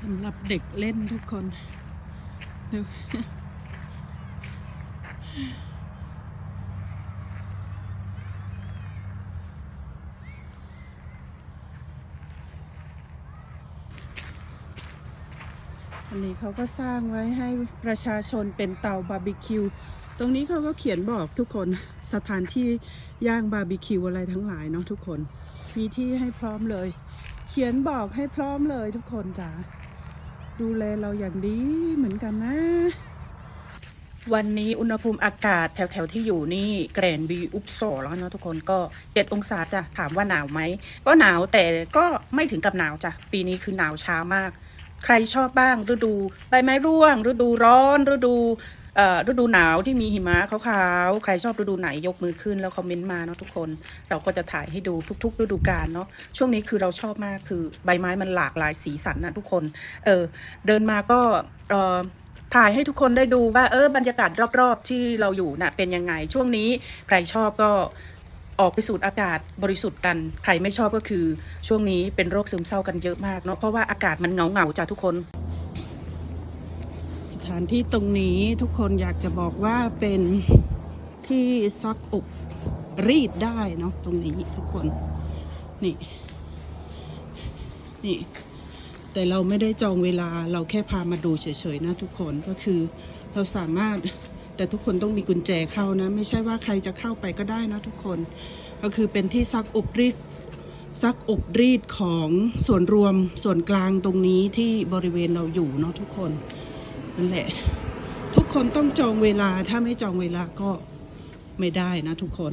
สำหรับเด็กเล่นทุกคนดูอันนี้เขาก็สร้างไว้ให้ประชาชนเป็นเตาบาร์บีคิว ตรงนี้เขาก็เขียนบอกทุกคนสถานที่ย่างบาร์บีคิวอะไรทั้งหลายเนาะทุกคน มีที่ให้พร้อมเลย เขียนบอกให้พร้อมเลยทุกคนจ้าดูแลเราอย่างดีเหมือนกันนะ วันนี้อุณหภูมิอากาศแถวๆที่อยู่นี่แกรนบีอุปโซแล้วเนาะทุกคนก็เจ็ดองศาจ้ะถามว่าหนาวไหม ก็หนาวแต่ก็ไม่ถึงกับหนาวจ้ะปีนี้คือหนาวช้ามาก ใครชอบบ้างฤดูใบไม้ร่วง ฤดูร้อน ฤดู ฤดูหนาวที่มีหิมะขาวๆ ใครชอบฤดูไหนยกมือขึ้นแล้วคอมเมนต์มาเนาะทุกคน เราก็จะถ่ายให้ดูทุก ๆ ฤดูกาลเนาะ ช่วงนี้คือเราชอบมากคือใบไม้มันหลากหลายสีสันนะทุกคน เออ เดินมาก็เออถ่ายให้ทุกคนได้ดูว่าเออบรรยากาศรอบๆ ที่เราอยู่น่ะเป็นยังไง ช่วงนี้ใครชอบก็ออกไปสูดอากาศบริสุทธิ์กัน ใครไม่ชอบก็คือ ช่วงนี้เป็นโรคซึมเศร้ากันเยอะมากเนาะเพราะว่าอากาศมันเงาเงาๆจ้ะทุกคน ถานที่ตรงนี้ทุกคนอยากจะบอกว่าเป็นที่ซักอบรีดได้เนาะตรงนี้ทุกคน นี่ นี่ แต่เราไม่ได้จองเวลาเราแค่พามาดูเฉยๆนะทุกคนก็คือเราสามารถแต่ทุกคนต้องมีกุญแจเข้านะ ไม่ใช่ว่าใครจะเข้าไปก็ได้นะทุกคน ก็คือเป็นที่ซักอบรีดซักอบรีดของส่วนรวมส่วนกลางตรงนี้ที่บริเวณเราอยู่เนาะทุกคน นั่นแหละ ทุกคนต้องจองเวลาถ้าไม่จองเวลาก็ไม่ได้นะทุกคน